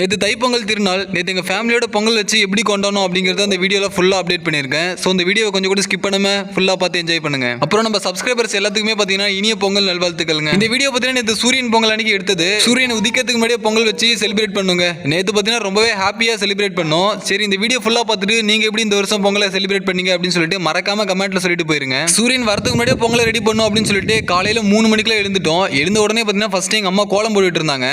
நேற்று தைப்பொங்கல் திருநாள் நேற்று எங்கள் ஃபேமிலியோட பொங்கல் வச்சு எப்படி கொண்டாடணும் அப்படிங்கிறத அந்த வீடியோவில் ஃபுல்லாக அப்டேட் பண்ணியிருக்கேன். ஸோ இந்த வீடியோ கொஞ்சம் கூட ஸ்கிப் பண்ணாமல் ஃபுல்லாக பார்த்து என்ஜாய் பண்ணுங்க. அப்புறம் நம்ம சப்ஸ்கிரைபர்ஸ் எல்லாத்துக்குமே பார்த்தீங்கன்னா இனிய பொங்கல் நல்வாழ்த்துக்கள்ங்க. இந்த வீடியோ பார்த்தீங்கன்னா நேற்று சூரியன் பொங்கல் அன்னைக்கு எடுத்தது. சூரியன் உதிக்கிறதுக்கு முன்னாடியே பொங்கல் வச்சு செலிப்ரேட் பண்ணுங்க. நேற்று பார்த்தீங்கன்னா ரொம்பவே ஹாப்பியாக செலிப்ரேட் பண்ணோம். சரி இந்த வீடியோ ஃபுல்லாக பார்த்துட்டு நீங்கள் எப்படி இந்த வருஷம் பொங்கலை செலிப்ரேட் பண்ணீங்க அப்படின்னு சொல்லிட்டு மறக்காம கமெண்ட்டில் சொல்லிட்டு போயிருங்க. சூரியன் வரதுக்கு முன்னாடியே பொங்கலை ரெடி பண்ணும் அப்படின்னு சொல்லிட்டு காலையில் மூணு மணிக்கெல்லாம் எழுந்துட்டோம். எழுந்த உடனே பார்த்தீங்கன்னா ஃபர்ஸ்ட் எங்கள் அம்மா கோலம் போட்டுட்டு இருந்தாங்க.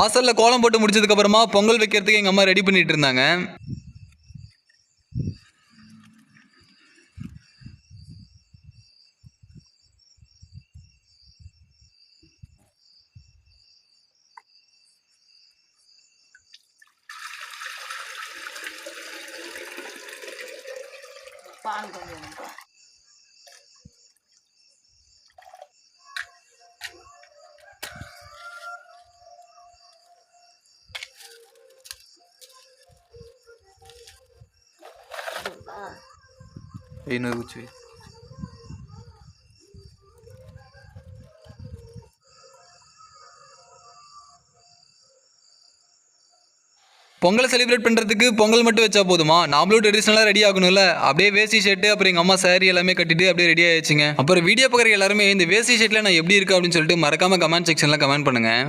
வாசல்ல கோலம் போட்டு முடிச்சதுக்கு அப்புறமா பொங்கல் வைக்கிறதுக்கு எங்க அம்மா ரெடி பண்ணிட்டு இருந்தாங்க. பான் கொஞ்சம் இன்னொரு குச்சி பொங்கலை செலிப்ரேட் பண்ணுறதுக்கு பொங்கல் மட்டும் வச்சா போதுமா? நாமளும் ட்ரெடிஷ்னலாக ரெடி ஆகணும்ல. அப்படியே வேஷ்டி ஷர்ட்டு அப்புறம் எங்கள் அம்மா சாரி எல்லாமே கட்டிட்டு அப்படியே ரெடி ஆயிடுச்சுங்க. அப்புறம் வீடியோ பார்க்குற எல்லாருமே இந்த வேஷ்டி ஷர்ட்டில் நான் எப்படி இருக்கு அப்படின்னு சொல்லிட்டு மறக்காம கமெண்ட் செக்ஷனில் கமெண்ட் பண்ணுங்கள்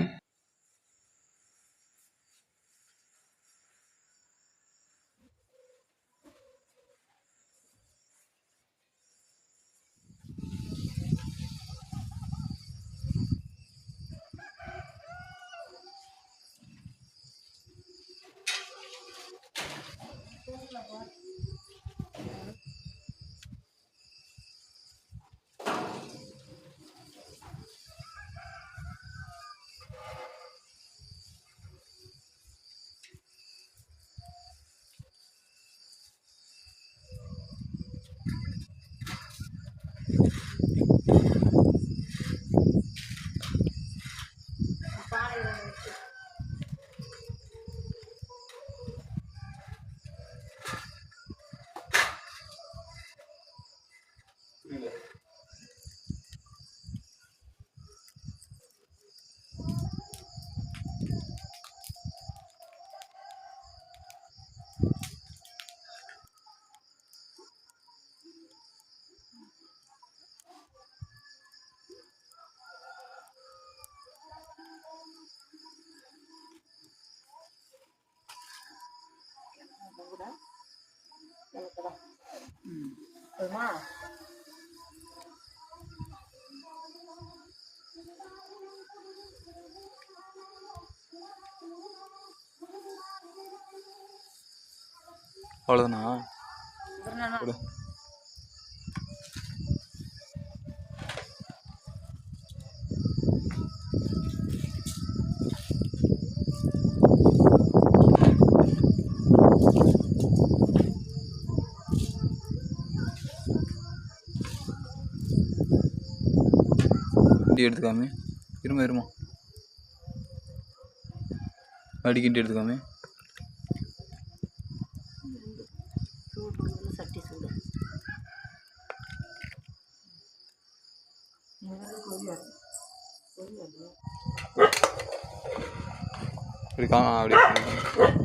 போதுமா? அவ்வளோதானா ஒரு கிண்டி எடுத்துக்காமே. இருமா இருமா. அடி கிண்டி எடுத்துக்காமே. அப்படி பண்ணுறதுல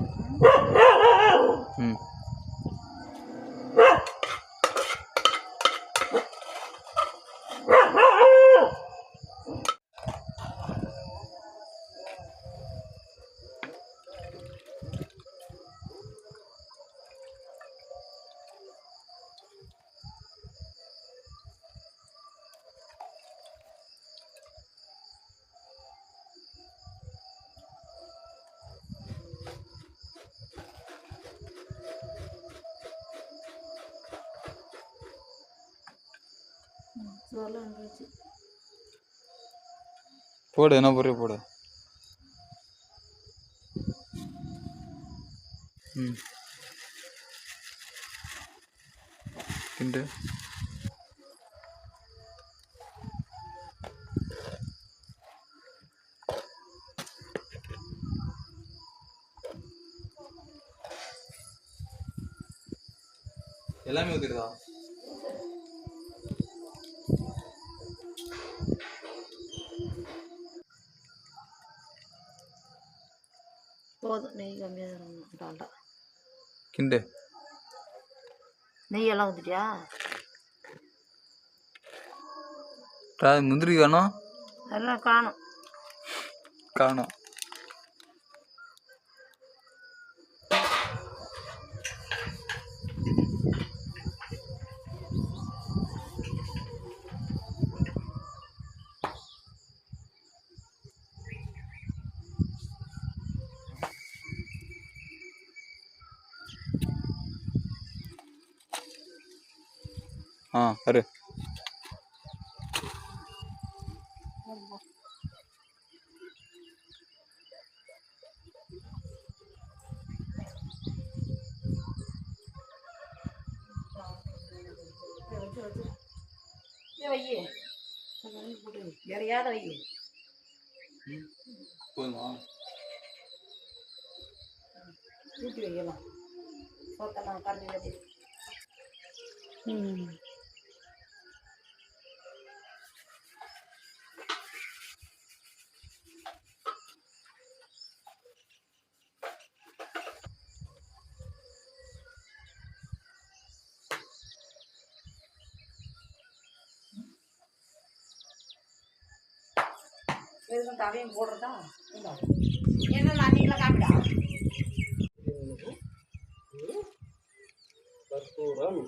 வந்துருச்சு போடு என்ன போடுற போடு. ம். கிண்டு எல்லாமே ஊத்திடுதா? போதும். நெய் கம்மியாக தரணும் டால்டா கிண்டு. நெய் எல்லாம் ஊற்றிட்டியா முந்திரி வேணும் எல்லாம் காணும். காணும். ஆ சரி வை போட்டு எறையாத வை போதுமா? ஊற்றி வைக்கலாம் சோத்தெல்லாம் கரண்டி கட்டி ம். வெறும் தவையும் போடுறதா? என்ன நீங்களா காப்பிடா கற்பூரம்.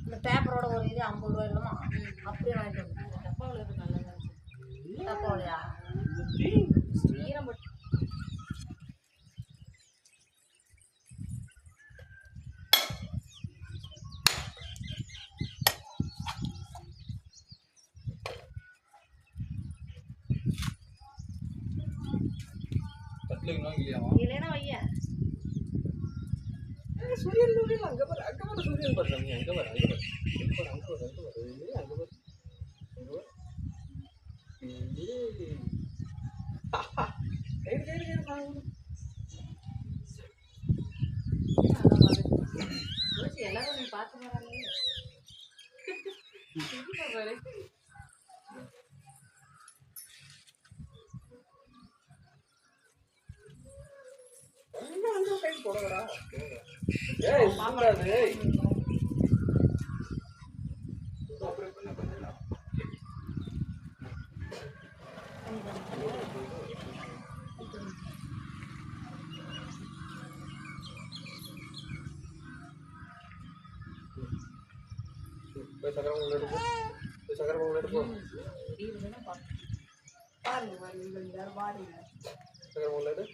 இந்த பேப்பரோட ஒரு இது ஐம்பது ரூபா இல்லைமா அப்படியே வாங்கிட்டு இல்லைன்னா வையன் சூரியன் சூரியன் அங்க பாரு அங்க பாரு சூரியன் பாரு அங்க பாரு அங்க பாரு. அங்க பாரு அங்க பாரு அங்க அங்க அங்க. எல்லாரும் பார்த்து வராங்க அங்க, அங்க கை போடுங்கடா. ஏய், ஏய். போய் சக்கரை பொங்கல் எடுப்போ. போய் சக்கரை பொங்கல் எடுப்போ. பாருங்க பாருங்க சக்கரை பொங்கல் எடு.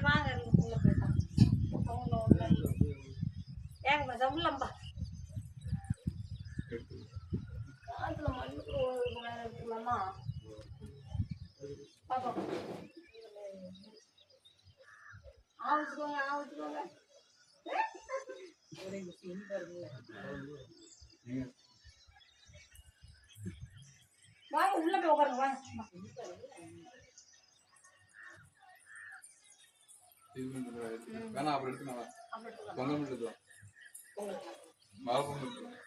சரி, வாங்க உள்ள போயிடலாம் அவங்க உள்ள ஏங்க சம்பளம்பா காத்துல ஒரு மேலே பாப்பா ஆவச்சுக்கோங்க ஆவச்சுக்கோங்க வாங்க உள்ள போய் உட்காருங்க வாங்க. வேணா அப்படி எடுத்துக்கலாம். பொங்கல் எடுத்துக்கலாம். மாவு பொங்கல் எடுத்துக்கலாம்.